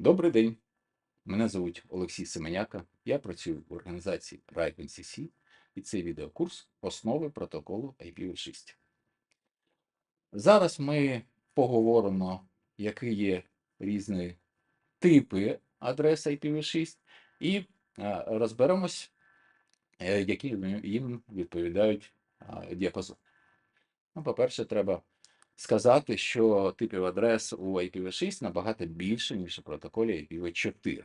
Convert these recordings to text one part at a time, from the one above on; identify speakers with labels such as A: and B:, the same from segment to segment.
A: Добрий день. Мене звуть Олексій Семеняка. Я працюю в організації RIPE-NCC і це відеокурс Основи протоколу IPv6. Зараз ми поговоримо, які є різні типи адрес IPv6, і е, розберемось, е, які їм відповідають е, діапазон. Ну, по-перше, треба сказати, що типів адрес у IPv6 набагато більше, ніж у протоколі IPv4.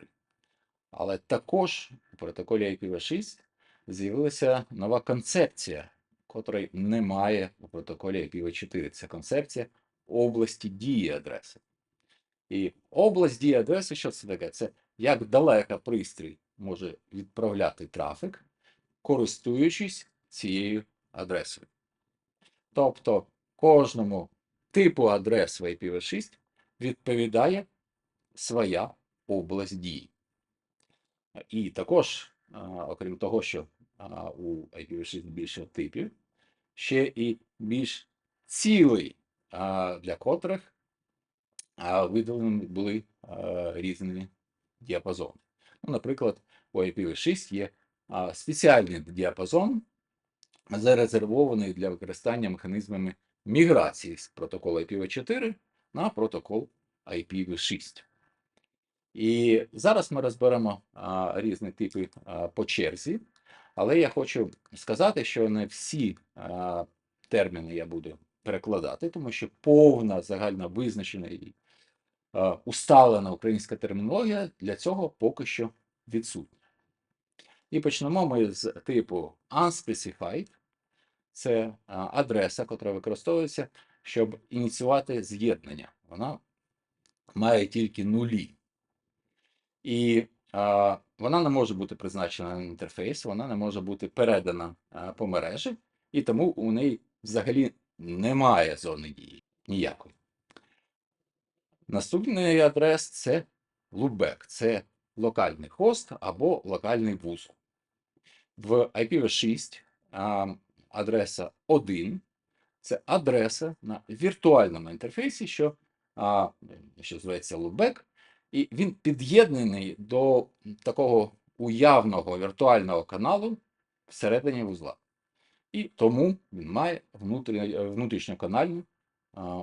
A: Але також у протоколі IPv6 з'явилася нова концепція, котрої немає у протоколі IPv4. Це концепція області дії адреси. І область дії адреси, що це таке? Це як далеко пристрій може відправляти трафік, користуючись цією адресою. Тобто кожному типу адрес в IPv6 відповідає своя область дії. І також, окрім того, що у IPv6 більше типів, ще і більш цілей, а, для котрих а, виділені були різні діапазони. Ну, наприклад, у IPv6 є спеціальний діапазон, зарезервований для використання механізмами міграції з протоколу IPv4 на протокол IPv6. І зараз ми розберемо а, різні типи а, по черзі, але я хочу сказати, що не всі а, терміни я буду перекладати, тому що повна загально визначена і усталена українська термінологія для цього поки що відсутня. І почнемо ми з типу unspecified. Це адреса, яка використовується, щоб ініціювати з'єднання. Вона має тільки нулі. І а, вона не може бути призначена на інтерфейс, вона не може бути передана а, по мережі, і тому у неї взагалі немає зони дії ніякої. Наступний адрес це loopback, це локальний хост або локальний вузол. В IPv6 а, адреса 1 це адреса на віртуальному інтерфейсі, що, а, що зветься loopback, і він під'єднаний до такого уявного віртуального каналу всередині вузла. І тому він має внутрішньоканальну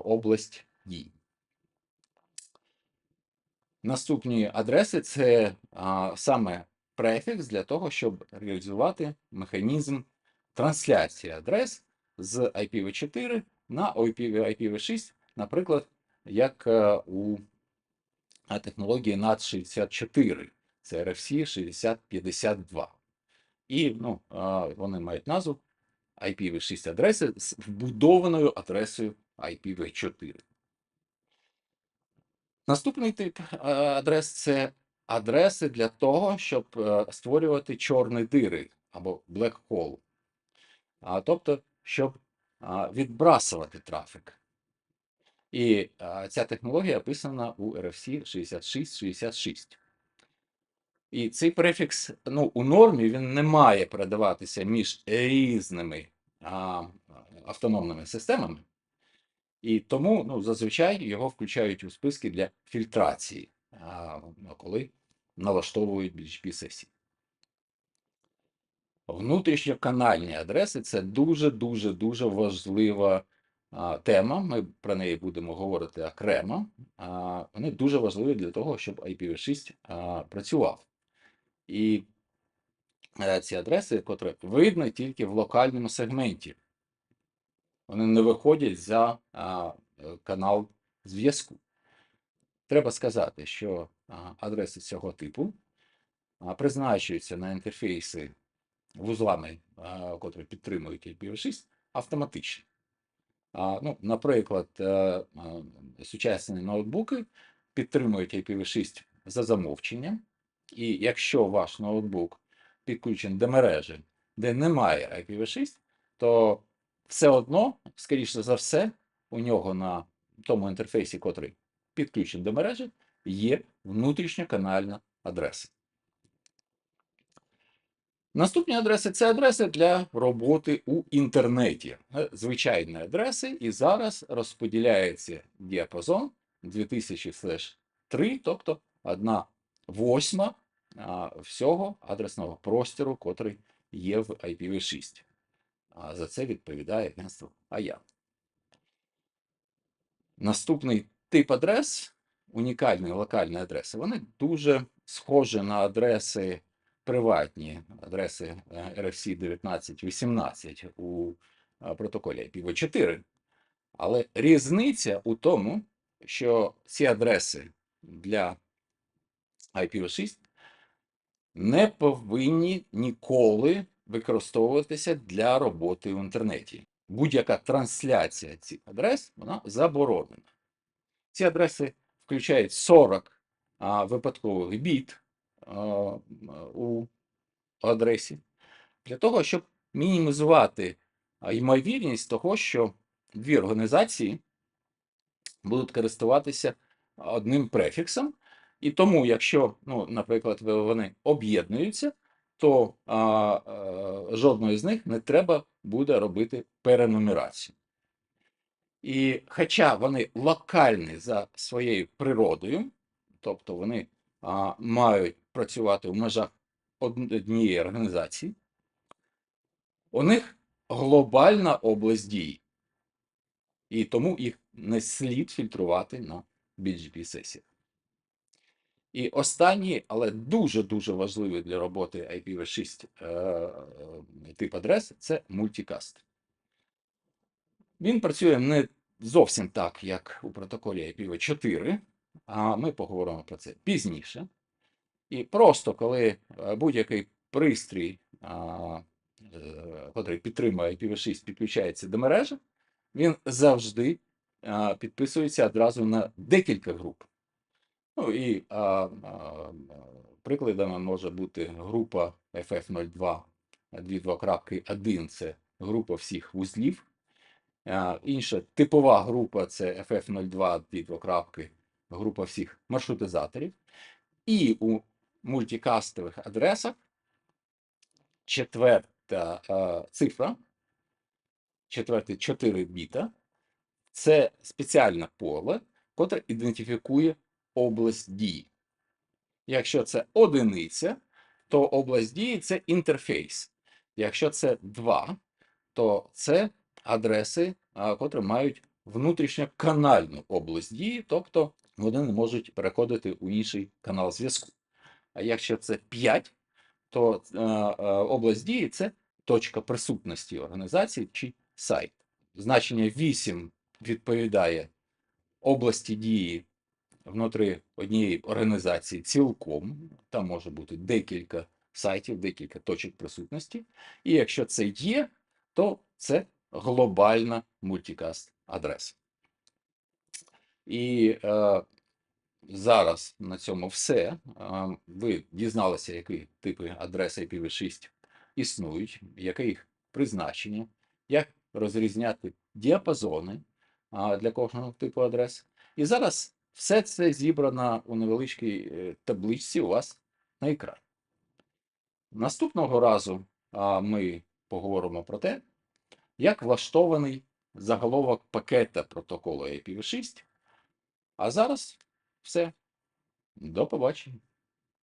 A: область дій. Наступні адреси це а, саме префікс для того, щоб реалізувати механізм трансляції адрес з IPv4 на IPv6, наприклад, як е, у технології NAT64, це RFC 6052. І ну, вони мають назву IPv6 адреси з вбудованою адресою IPv4. Наступний тип е, адрес це адреси для того, щоб е, створювати чорні дири або black hole. А, тобто, щоб а, відбрасувати трафік. І а, ця технологія описана у RFC 6666. І цей префікс ну, у нормі він не має передаватися між різними а, автономними системами. І тому ну, зазвичай його включають у списки для фільтрації, а, ну, коли налаштовують BGP сесії. Внутрішньоканальні адреси це дуже-дуже дуже важлива а, тема. Ми про неї будемо говорити окремо. А, вони дуже важливі для того, щоб IPv6 а, працював. І е, ці адреси, котрі видно тільки в локальному сегменті. Вони не виходять за а, канал зв'язку. Треба сказати, що а, адреси цього типу а, призначуються на інтерфейси вузлами, котрі підтримують IPv6, автоматично. Ну, наприклад, е, сучасні ноутбуки підтримують IPv6 за замовченням, і якщо ваш ноутбук підключений до мережі, де немає IPv6, то все одно, скоріше за все, у нього на тому інтерфейсі, котрий підключений до мережі, є внутрішньоканальна адреса. Наступні адреси це адреси для роботи у інтернеті. Е, Звичайні адреси, і зараз розподіляється діапазон 2000 3, тобто одна восьма всього адресного простору, котрий є в IPv6. А за це відповідає агентство AYA. Наступний тип адрес унікальні локальні адреси. Вони дуже схожі на адреси приватні, адреси е, RFC 1918 у е, протоколі IPv4. Але різниця у тому, що ці адреси для IPv6 не повинні ніколи використовуватися для роботи в інтернеті. Будь-яка трансляція цих адрес вона заборонена. Ці адреси включають 40 а, випадкових біт у адресі для того, щоб мінімізувати ймовірність того, що дві організації будуть користуватися одним префіксом. І тому, якщо, ну, наприклад, вони об'єднуються, то а, а, жодної з них не треба буде робити перенумерацію. І хоча вони локальні за своєю природою, тобто вони а, мають працювати в межах од- однієї організації, у них глобальна область дії. І тому їх не слід фільтрувати на BGP сесіях. І останній, але дуже-дуже важливий для роботи IPv6 е, е, тип адрес це мультикаст. Він працює не зовсім так, як у протоколі IPv4, а ми поговоримо про це пізніше. І просто коли е, будь-який пристрій, а, е, підтримує IPv6, підключається до мережі, він завжди підписується одразу на декілька груп. Ну і а, а, прикладами може бути група FF02 2.1 це група всіх вузлів. А, Інша типова група це FF02 2.2, група всіх маршрутизаторів. І у мультикастових адресах четверта а, цифра, четвертий 4 біта, це спеціальне поле, котре ідентифікує область дії. Якщо це одиниця, то область дії це інтерфейс. Якщо це 2, то це адреси, котрі мають внутрішньоканальну область дії, тобто вони не можуть переходити у інший канал зв'язку. А якщо це 5, то е, е, область дії це точка присутності організації чи сайт. Значення 8 відповідає області дії внутрі однієї організації цілком. Там може бути декілька сайтів, декілька точок присутності. І якщо це є, то це глобальна мультикаст адреса. І е, зараз на цьому все. Ви дізналися, які типи адрес IPv6 існують, яке їх призначення, як розрізняти діапазони для кожного типу адрес. І зараз все це зібрано у невеличкій е, табличці у вас на екрані. Наступного разу ми поговоримо про те, як влаштований заголовок пакета протоколу IPv6. А зараз все. До побачення.